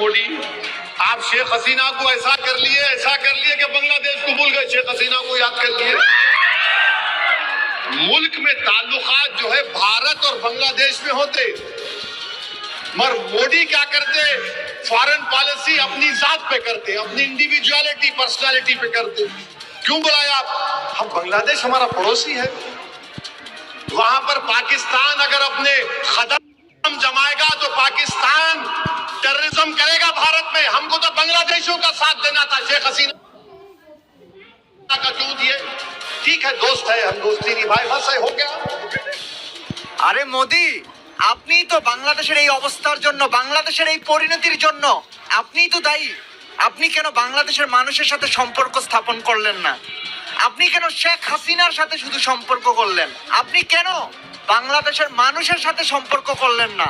मोदी आप शेख हसीना को ऐसा कर लिए, ऐसा कर लिए कि बांग्लादेश को भूल गए, शेख हसीना को याद कर लिए। मुल्क में ताल्लुकात जो है भारत और बांग्लादेश में होते। मगर मोदी क्या करते? फॉरेन पॉलिसी अपनी जात पे करते, अपनी इंडिविजुअलिटी पर्सनालिटी पे करते। क्यों बुलाया आप? हम बांग्लादेश हमारा पड़ोसी है। वहाँ पर पाकिस्तान अगर अपने कदम जमाएगा तो पाकिस्तान टेररिज्म करेगा भारत में हमको तो बांग्लादेशियों का साथ देना था शेख हसीना का क्यों दिए ठीक है दोस्त है हम दोस्ती निभाए बस है हो गया আরে মোদি আপনিই তো বাংলাদেশের এই অবস্থার জন্য বাংলাদেশের এই পরিণতির জন্য আপনিই তো দায়ী আপনি কেন বাংলাদেশের মানুষের সাথে সম্পর্ক স্থাপন করলেন না আপনি কেন শেখ হাসিনার সাথে শুধু সম্পর্ক করলেন আপনি কেন বাংলাদেশের মানুষের সাথে সম্পর্ক করলেন না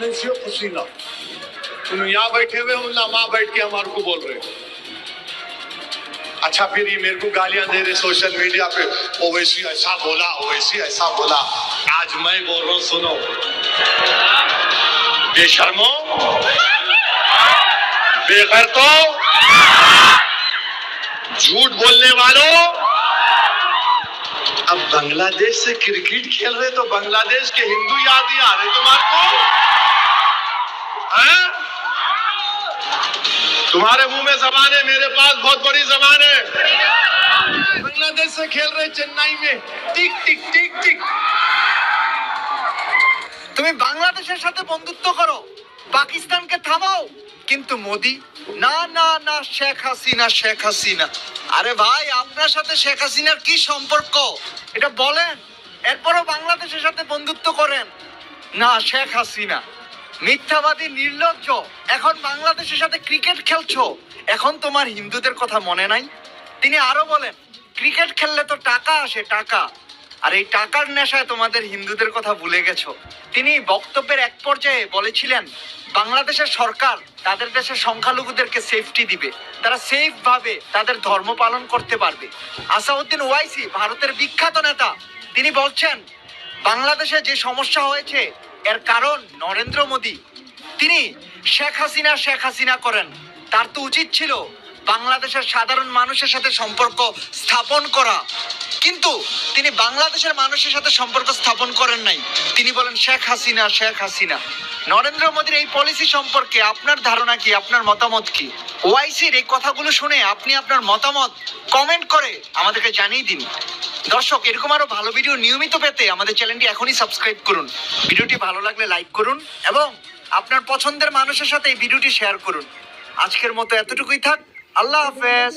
शेख हसीना तुम यहाँ बैठे हुए हो ना वहाँ बैठ के हमारे को बोल रहे अच्छा फिर ये मेरे को गालियाँ दे रहे सोशल मीडिया पे, ओवैसी ऐसा बोला, ओवैसी ऐसा बोला। आज मैं बोल रहा हूँ, सुनो। बेशर्मो। बेघर तो। झूठ बोलने वालों। अब बांग्लादेश से क्रिकेट खेल रहे तो बांग्लादेश के हिंदू याद ही आ रहे तुम्हारे को? हैं? तुम्हारे मुंह में जबान है मेरे पास बहुत बड़ी जबान है बांग्लादेश से खेल रहे चेन्नई में टिक टिक टिक टिक তুমি বাংলাদেশের সাথে বন্ধুত্ব করো পাকিস্তানকে থামাও কিন্তু মোদি না না না শেখ হাসিনা শেখ হাসিনা আরে ভাই আপনার সাথে শেখ হাসিনার কি সম্পর্ক এটা বলেন এরপরও বাংলাদেশের সাথে বন্ধুত্ব করেন না শেখ হাসিনা মিথ্যাবাদী, নির্লজ্জ। এখন বাংলাদেশের সাথে ক্রিকেট খেলছো। এখন তোমার হিন্দুদের কথা মনে নাই? তিনি আরও বলেন, ক্রিকেট খেললে তো টাকা আসে, টাকা। আর এই টাকার নেশায় তোমাদের হিন্দুদের কথা ভুলে গেছো। তিনি বক্তব্যের এক পর্যায়ে বলেছিলেন, বাংলাদেশের সরকার তাদের দেশের সংখ্যালঘুদেরকে সেফটি দিবে। তারা সেফ ভাবে তাদের ধর্ম পালন করতে পারবে। আসাউদ্দিন ওয়াইসি, ভারতের বিখ্যাত নেতা, তিনি বলছেন, বাংলাদেশে যে সমস্যা হয়েছে এর কারণ নরেন্দ্র মোদী। তিনি শেখ হাসিনা শেখ হাসিনা করেন। তার তো উচিত ছিল বাংলাদেশের সাধারণ মানুষের সাথে সম্পর্ক স্থাপন করা। কিন্তু তিনি বাংলাদেশের মানুষের সাথে সম্পর্ক স্থাপন করেন নাই। তিনি বলেন, শেখ হাসিনা শেখ হাসিনা। নরেন্দ্র মোদীর এই পলিসি সম্পর্কে আপনার ধারণা কি? আপনার মতামত কি? ওআইসির এই কথাগুলো শুনে আপনি আপনার মতামত কমেন্ট করে আমাদেরকে জানিয়ে দিন। দর্শক, এরকম আরও ভালো ভিডিও নিয়মিত পেতে আমাদের চ্যানেলটি এখনই সাবস্ক্রাইব করুন। ভিডিওটি ভালো লাগলে লাইক করুন এবং আপনার পছন্দের মানুষের সাথে এই ভিডিওটি শেয়ার করুন। আজকের মতো এতটুকুই থাক। আল্লাহ হাফেজ।